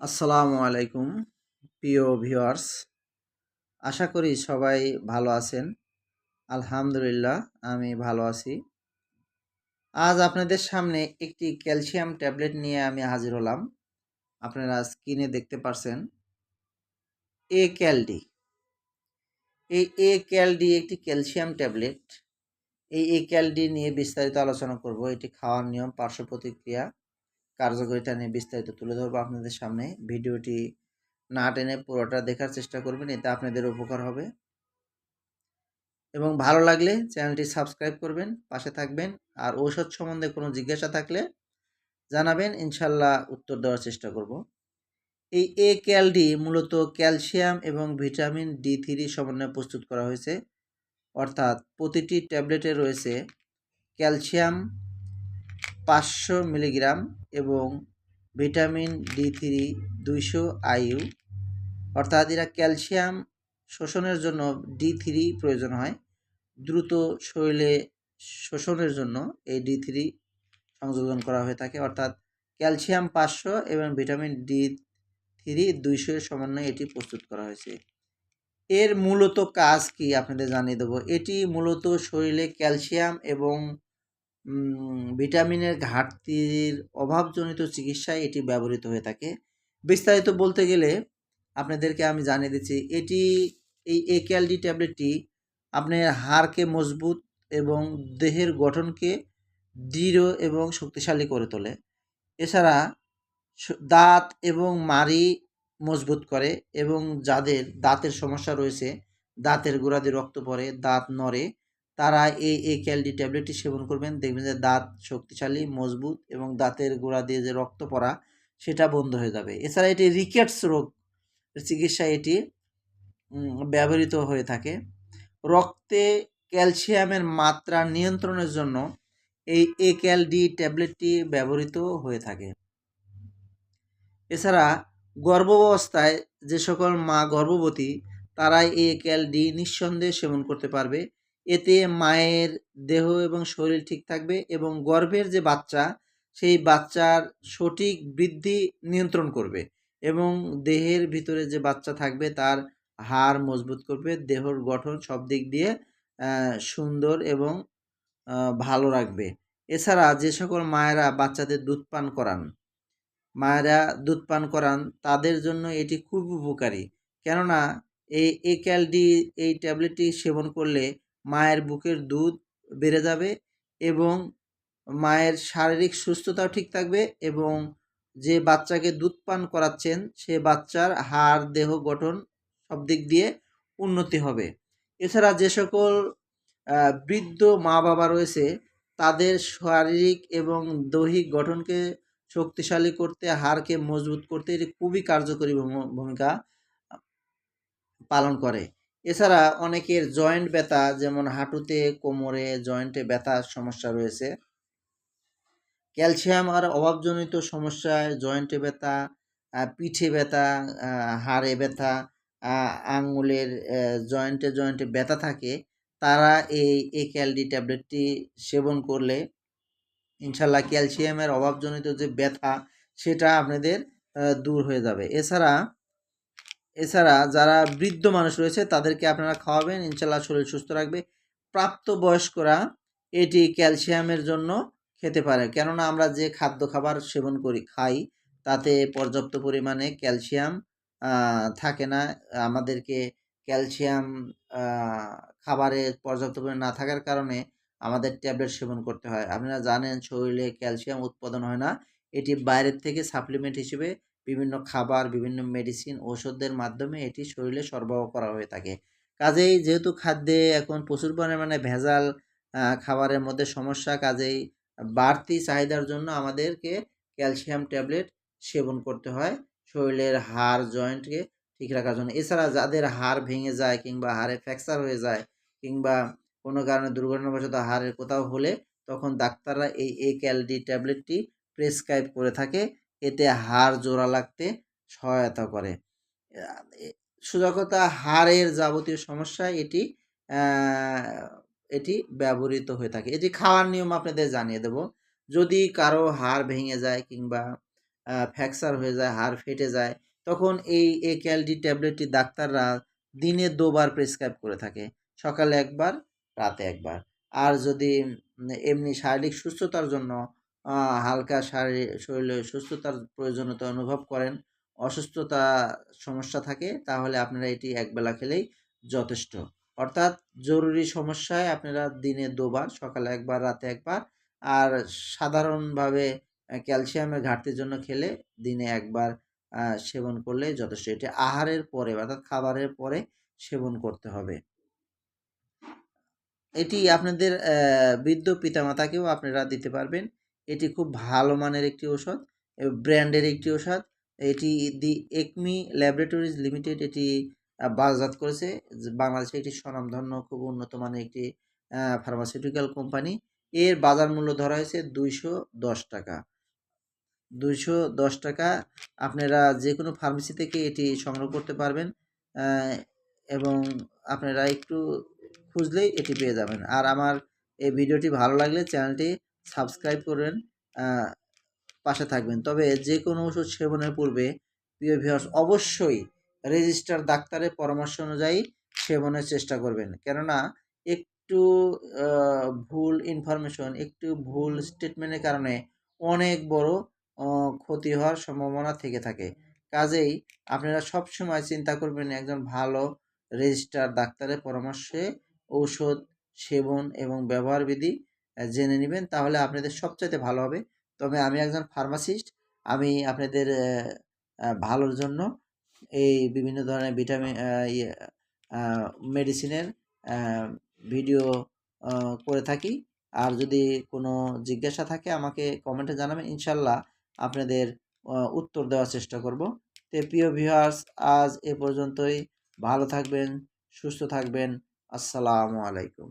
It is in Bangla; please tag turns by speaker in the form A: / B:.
A: আসসালামু আলাইকুম, প্রিয় ভিউয়ার্স। আশা করি সবাই ভালো আছেন। আলহামদুলিল্লাহ, আমি ভালো আছি। আজ আপনাদের সামনে একটি ক্যালসিয়াম ট্যাবলেট নিয়ে আমি হাজির হলাম। আপনারা স্ক্রিনে দেখতে পারছেন। এ ক্যালডি এই এ ক্যালডি একটি ক্যালসিয়াম ট্যাবলেট। এই এ ক্যালডি নিয়ে বিস্তারিত আলোচনা করব। এটি খাওয়ার নিয়ম, পার্শ্ব প্রতিক্রিয়া কার্যকারিতা নিয়ে বিস্তারিত তুলে ধরবো আপনাদের সামনে। ভিডিওটি না টেনে পুরোটা দেখার চেষ্টা করবেন, এতে আপনাদের উপকার হবে। এবং ভালো লাগলে চ্যানেলটি সাবস্ক্রাইব করবেন, পাশে থাকবেন। আর ঔষধ সম্বন্ধে কোনো জিজ্ঞাসা থাকলে জানাবেন, ইনশাল্লাহ উত্তর দেওয়ার চেষ্টা করব। এই এ ক্যালডি মূলত ক্যালসিয়াম এবং ভিটামিন ডি থ্রি সমন্বয়ে প্রস্তুত করা হয়েছে। অর্থাৎ প্রতিটি ট্যাবলেটে রয়েছে ক্যালসিয়াম পাঁচশো মিলিগ্রাম এবং ভিটামিন ডি থ্রি দুইশো আইইউ। অর্থাৎ এরা ক্যালসিয়াম শোষণের জন্য ডি থ্রি প্রয়োজন হয়। দ্রুত শরীরে শোষণের জন্য এই ডি থ্রি সংযোজন করা হয়ে থাকে। অর্থাৎ ক্যালসিয়াম পাঁচশো এবং ভিটামিন ডি থ্রি দুইশো এর সমন্বয়ে এটি প্রস্তুত করা হয়েছে। এর মূলত কাজ কি আপনাদের জানিয়ে দেবো। এটি মূলত শরীরে ক্যালসিয়াম এবং ভিটামিনের ঘাটতির অভাবজনিত চিকিৎসায় এটি ব্যবহৃত হয়ে থাকে। বিস্তারিত বলতে গেলে আপনাদেরকে আমি জানিয়ে দিচ্ছি, এটি এই এক্যালডি ট্যাবলেটটি আপনার হাড়কে মজবুত এবং দেহের গঠনকে দৃঢ় এবং শক্তিশালী করে তোলে। এছাড়া দাঁত এবং মাড়ি মজবুত করে এবং যাদের দাঁতের সমস্যা রয়েছে, দাঁতের গোড়া দিয়ে রক্ত পড়ে, দাঁত নড়ে তারা এই ক্যালডি ট্যাবলেটটি সেবন করবেন। দেখবেন যে দাঁত শক্তিশালী, মজবুত এবং দাঁতের গোড়া দিয়ে যে রক্ত পড়া, সেটা বন্ধ হয়ে যাবে। এছাড়া এটি রিকেটস রোগ চিকিৎসায় এটি ব্যবহৃত হয়ে থাকে। রক্তে ক্যালসিয়ামের মাত্রা নিয়ন্ত্রণের জন্য এই এ ক্যালডি ট্যাবলেটটি ব্যবহৃত হয়ে থাকে। এছাড়া গর্ভাবস্থায় যে সকল মা গর্ভবতী, তারাই এ ক্যালডি নিঃসন্দেহে সেবন করতে পারবে। এতে মায়ের দেহ এবং শরীর ঠিক থাকবে এবং গর্ভের যে বাচ্চা, সেই বাচ্চার সঠিক বৃদ্ধি নিয়ন্ত্রণ করবে এবং দেহের ভিতরে যে বাচ্চা থাকবে, তার হাড় মজবুত করবে, দেহর গঠন সব দিক দিয়ে সুন্দর এবং ভালো রাখবে। এছাড়া যে সকল মায়েরা বাচ্চাদের দুধ পান করান, মায়েরা দুধ পান করান, তাদের জন্য এটি খুব উপকারী। কেননা এই এ ক্যালডি, এই ট্যাবলেটটি সেবন করলে মায়ের বুকের দুধ বেড়ে যাবে এবং মায়ের শারীরিক সুস্থতাও ঠিক থাকবে এবং যে বাচ্চাকে দুধ পান করাচ্ছেন, সে বাচ্চার হাড়, দেহ গঠন সব দিক দিয়ে উন্নতি হবে। এছাড়া যে সকল বৃদ্ধ মা বাবা রয়েছে, তাদের শারীরিক এবং দৈহিক গঠনকে শক্তিশালী করতে, হাড়কে মজবুত করতে এটি খুবই কার্যকরী ভূমিকা পালন করে। এছাড়া অনেকের জয়েন্ট ব্যথা, যেমন হাঁটুতে, কোমরে জয়েন্টে ব্যথার সমস্যা রয়েছে। ক্যালসিয়াম আর অভাবজনিত সমস্যায় জয়েন্টে ব্যথা পিঠে ব্যথা হাড়ে ব্যথা আঙুলের জয়েন্টে জয়েন্টে ব্যথা থাকে, তারা এই এ ক্যালডি ট্যাবলেটটি সেবন করলে ইনশাল্লাহ ক্যালসিয়ামের অভাবজনিত যে ব্যথা, সেটা আপনাদের দূর হয়ে যাবে। এছাড়া এছাড়া যারা বৃদ্ধ মানুষ রয়েছে, তাদেরকে আপনারা খাওয়াবেন। ইনশাল্লাহ শরীর সুস্থ রাখবে। প্রাপ্ত বয়স্করা এটি ক্যালসিয়ামের জন্য খেতে পারে। কেননা আমরা যে খাদ্য খাবার সেবন করি, খাই, তাতে পর্যাপ্ত পরিমাণে ক্যালসিয়াম থাকে না। আমাদেরকে ক্যালসিয়াম খাবারে পর্যাপ্ত পরিমাণ না থাকার কারণে আমাদের ট্যাবলেট সেবন করতে হয়। আপনারা জানেন শরীরে ক্যালসিয়াম উৎপাদন হয় না। এটি বাইরের থেকে সাপ্লিমেন্ট হিসেবে বিভিন্ন খাবার, বিভিন্ন মেডিসিন ওষুধের মাধ্যমে এটি শরীরে সরবরাহ করা হয়ে থাকে। কাজেই যেহেতু খাদ্যে এখন প্রচুর পরিমাণে ভেজাল খাবারের মধ্যে সমস্যা, কাজেই বাড়তি চাহিদার জন্য আমাদেরকে ক্যালসিয়াম ট্যাবলেট সেবন করতে হয়। শরীরের হাড় জয়েন্টকে ঠিক রাখার জন্য। এছাড়া যাদের হাড় ভেঙে যায় কিংবা হাড়ে ফ্র্যাকচার হয়ে যায় কিংবা কোনো কারণে দুর্ঘটনাবশত হাড়ের কোথাও হলে, তখন ডাক্তাররা এই এ ক্যালডি ট্যাবলেটটি প্রেসক্রাইব করে থাকে। এতে হাড় জোড়া লাগতে সহায়তা করে। কথা হাড়ের যাবতীয় সমস্যা এটি এটি ব্যবহৃত হয়ে থাকে। এটি খাওয়ার নিয়ম আপনাদের জানিয়ে দেব। যদি কারও হাড় ভেঙে যায় কিংবা ফ্র্যাকচার হয়ে যায়, হাড় ফেটে যায়, তখন এই এ ক্যালডি ট্যাবলেটটি ডাক্তাররা দিনে দুবার প্রেসক্রাইব করে থাকে, সকালে একবার, রাতে একবার। আর যদি এমনি শারীরিক সুস্থতার জন্য হালকা শারীরিক শরীরে সুস্থতার প্রয়োজনীয়তা অনুভব করেন, অসুস্থতা সমস্যা থাকে, তাহলে আপনারা এটি একবেলা খেলেই যথেষ্ট। অর্থাৎ জরুরি সমস্যায় আপনারা দিনে দুবার, সকালে একবার, রাতে একবার, আর সাধারণভাবে ক্যালসিয়ামের ঘাটতির জন্য খেলে দিনে একবার সেবন করলে যথেষ্ট। এটি আহারের পরে, অর্থাৎ খাবারের পরে সেবন করতে হবে। এটি আপনাদের বৃদ্ধ পিতামাতাকেও আপনারা দিতে পারবেন। এটি খুব ভালো মানের একটি ওষুধ ব্র্যান্ডের একটি ঔষধ। এটি দি একমি ল্যাবরেটরিজ লিমিটেড এটি বাজারজাত করেছে। বাংলাদেশে একটি স্বনামধন্য, খুব উন্নত মানের একটি ফার্মাসিউটিক্যাল কোম্পানি এর বাজার মূল্য ধরা হয়েছে দুইশো দশ টাকা। দুইশো দশ টাকা আপনারা যে কোনো ফার্মেসি থেকে এটি সংগ্রহ করতে পারবেন এবং আপনারা একটু খুঁজলেই এটি পেয়ে যাবেন। আর আমার এই ভিডিওটি ভালো লাগলে চ্যানেলটি সাবস্ক্রাইব করেন পাশে থাকবেন। তবে যে কোনো ওষুধ সেবনের পূর্বে প্রিয় ভিউয়ার্স অবশ্যই রেজিস্টার ডাক্তারের পরামর্শ অনুযায়ী সেবনের চেষ্টা করবেন। কেননা একটু ভুল ইনফরমেশন একটু ভুল স্টেটমেন্টের কারণে অনেক বড় ক্ষতি হওয়ার সম্ভাবনা থেকে থাকে। কাজেই আপনারা সবসময় চিন্তা করবেন একজন ভালো রেজিস্টার ডাক্তারের পরামর্শে ঔষধ সেবন এবং ব্যবহার বিধি জেনে নেবেন, তাহলে আপনাদের সবচাইতে ভালো হবে। তবে আমি একজন ফার্মাসিস্ট, আমি আপনাদের ভালোর জন্য এই বিভিন্ন ধরনের ভিটামিন ইয়ে মেডিসিনের ভিডিও করে থাকি। আর যদি কোনো জিজ্ঞাসা থাকে আমাকে কমেন্টে জানাবেন, ইনশাল্লাহ আপনাদের উত্তর দেওয়ার চেষ্টা করব। তো প্রিয় ভিউয়ার্স, আজ এ পর্যন্তই। ভালো থাকবেন, সুস্থ থাকবেন। আসসালামু আলাইকুম।